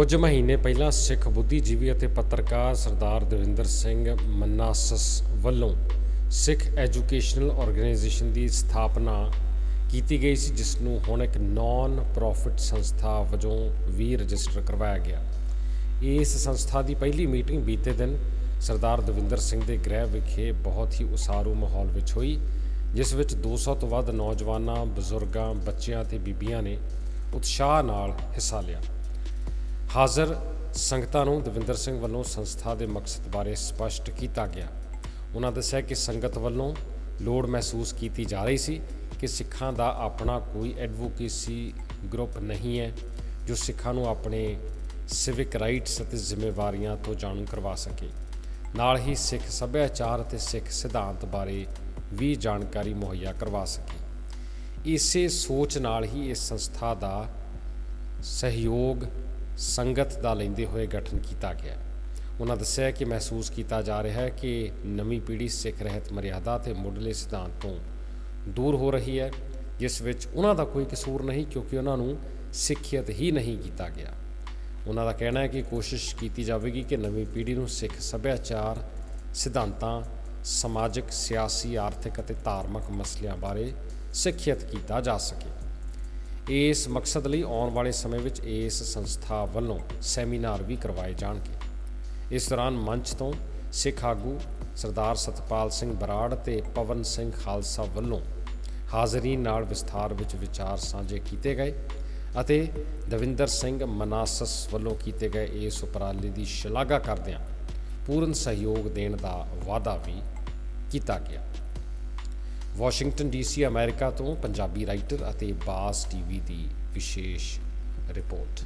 ਕੁਝ ਮਹੀਨੇ ਪਹਿਲਾਂ ਸਿੱਖ ਬੁੱਧੀਜੀਵੀ ਅਤੇ ਪੱਤਰਕਾਰ ਸਰਦਾਰ ਦਵਿੰਦਰ ਸਿੰਘ ਮਨਾਸਸ ਵੱਲੋਂ ਸਿੱਖ ਐਜੂਕੇਸ਼ਨਲ ਆਰਗੇਨਾਈਜੇਸ਼ਨ ਦੀ ਸਥਾਪਨਾ ਕੀਤੀ ਗਈ ਸੀ, ਜਿਸ ਨੂੰ ਹੁਣ ਇੱਕ ਨਾਨ ਪ੍ਰੋਫਿਟ ਸੰਸਥਾ ਵਜੋਂ ਵੀ ਰਜਿਸਟਰ ਕਰਵਾਇਆ ਗਿਆ। ਇਸ ਸੰਸਥਾ ਦੀ ਪਹਿਲੀ ਮੀਟਿੰਗ ਬੀਤੇ ਦਿਨ ਸਰਦਾਰ ਦਵਿੰਦਰ ਸਿੰਘ ਦੇ ਗ੍ਰਹਿ ਵਿਖੇ ਬਹੁਤ ਹੀ ਉਸਾਰੂ ਮਾਹੌਲ ਵਿੱਚ ਹੋਈ, ਜਿਸ ਵਿੱਚ 200 ਤੋਂ ਵੱਧ ਨੌਜਵਾਨਾਂ, ਬਜ਼ੁਰਗਾਂ, ਬੱਚਿਆਂ ਤੇ ਬੀਬੀਆਂ ਨੇ ਉਤਸ਼ਾਹ ਨਾਲ ਹਿੱਸਾ ਲਿਆ। ਹਾਜ਼ਰ ਸੰਗਤਾਂ ਨੂੰ ਦਵਿੰਦਰ ਸਿੰਘ ਵੱਲੋਂ ਸੰਸਥਾ ਦੇ ਮਕਸਦ ਬਾਰੇ ਸਪਸ਼ਟ ਕੀਤਾ ਗਿਆ। ਉਹਨਾਂ ਦੱਸਿਆ ਕਿ ਸੰਗਤ ਵੱਲੋਂ ਲੋੜ ਮਹਿਸੂਸ ਕੀਤੀ ਜਾ ਰਹੀ ਸੀ ਕਿ ਸਿੱਖਾਂ ਦਾ ਆਪਣਾ ਕੋਈ ਐਡਵੋਕੇਸੀ ਗਰੁੱਪ ਨਹੀਂ ਹੈ, ਜੋ ਸਿੱਖਾਂ ਨੂੰ ਆਪਣੇ ਸਿਵਿਕ ਰਾਈਟਸ ਅਤੇ ਜ਼ਿੰਮੇਵਾਰੀਆਂ ਤੋਂ ਜਾਣੂ ਕਰਵਾ ਸਕੇ। ਨਾਲ ਹੀ ਸਿੱਖ ਸੱਭਿਆਚਾਰ ਅਤੇ ਸਿੱਖ ਸਿਧਾਂਤ ਬਾਰੇ ਵੀ ਜਾਣਕਾਰੀ ਮੁਹੱਈਆ ਕਰਵਾ ਸਕੇ। ਇਸੇ ਸੋਚ ਨਾਲ ਹੀ ਇਸ ਸੰਸਥਾ ਦਾ ਸਹਿਯੋਗ ਸੰਗਤ ਦਾ ਲੈਂਦੇ ਹੋਏ ਗਠਨ ਕੀਤਾ ਗਿਆ ਉਹਨਾਂ ਦੱਸਿਆ ਕਿ ਮਹਿਸੂਸ ਕੀਤਾ ਜਾ ਰਿਹਾ ਹੈ ਕਿ ਨਵੀਂ ਪੀੜ੍ਹੀ ਸਿੱਖ ਰਹਿਤ ਮਰਿਆਦਾ ਤੇ ਮੁੱਢਲੇ ਸਿਧਾਂਤ ਤੋਂ ਦੂਰ ਹੋ ਰਹੀ ਹੈ, ਜਿਸ ਵਿੱਚ ਉਹਨਾਂ ਦਾ ਕੋਈ ਕਸੂਰ ਨਹੀਂ ਕਿਉਂਕਿ ਉਹਨਾਂ ਨੂੰ ਸਿੱਖਿਅਤ ਹੀ ਨਹੀਂ ਕੀਤਾ ਗਿਆ। ਉਹਨਾਂ ਦਾ ਕਹਿਣਾ ਹੈ ਕਿ ਕੋਸ਼ਿਸ਼ ਕੀਤੀ ਜਾਵੇਗੀ ਕਿ ਨਵੀਂ ਪੀੜ੍ਹੀ ਨੂੰ ਸਿੱਖ ਸੱਭਿਆਚਾਰ, ਸਿਧਾਂਤਾਂ, ਸਮਾਜਿਕ, ਸਿਆਸੀ, ਆਰਥਿਕ ਅਤੇ ਧਾਰਮਿਕ ਮਸਲਿਆਂ ਬਾਰੇ ਸਿੱਖਿਅਤ ਕੀਤਾ ਜਾ ਸਕੇ। ਇਸ ਮਕਸਦ ਲਈ ਆਉਣ ਵਾਲੇ ਸਮੇਂ ਵਿੱਚ ਇਸ ਸੰਸਥਾ ਵੱਲੋਂ ਸੈਮੀਨਾਰ ਵੀ ਕਰਵਾਏ ਜਾਣਗੇ। ਇਸ ਦੌਰਾਨ ਮੰਚ ਤੋਂ ਸਿੱਖ ਆਗੂ ਸਰਦਾਰ ਸਤਪਾਲ ਸਿੰਘ ਬਰਾੜ ਤੇ ਪਵਨ ਸਿੰਘ ਖਾਲਸਾ ਵੱਲੋਂ ਹਾਜ਼ਰੀਨ ਨਾਲ ਵਿਸਥਾਰ ਵਿੱਚ ਵਿਚਾਰ ਸਾਂਝੇ ਕੀਤੇ ਗਏ ਅਤੇ ਦਵਿੰਦਰ ਸਿੰਘ ਮਨਾਸਸ ਵੱਲੋਂ ਕੀਤੇ ਗਏ ਇਸ ਉਪਰਾਲੇ ਦੀ ਸ਼ਲਾਘਾ ਕਰਦਿਆਂ ਪੂਰਨ ਸਹਿਯੋਗ ਦੇਣ ਦਾ ਵਾਅਦਾ ਵੀ ਕੀਤਾ ਗਿਆ। ਵਾਸ਼ਿੰਗਟਨ ਡੀਸੀ ਅਮਰੀਕਾ ਤੋਂ ਪੰਜਾਬੀ ਰਾਈਟਰ ਅਤੇ ਬਾਸ ਟੀਵੀ ਦੀ ਵਿਸ਼ੇਸ਼ ਰਿਪੋਰਟ।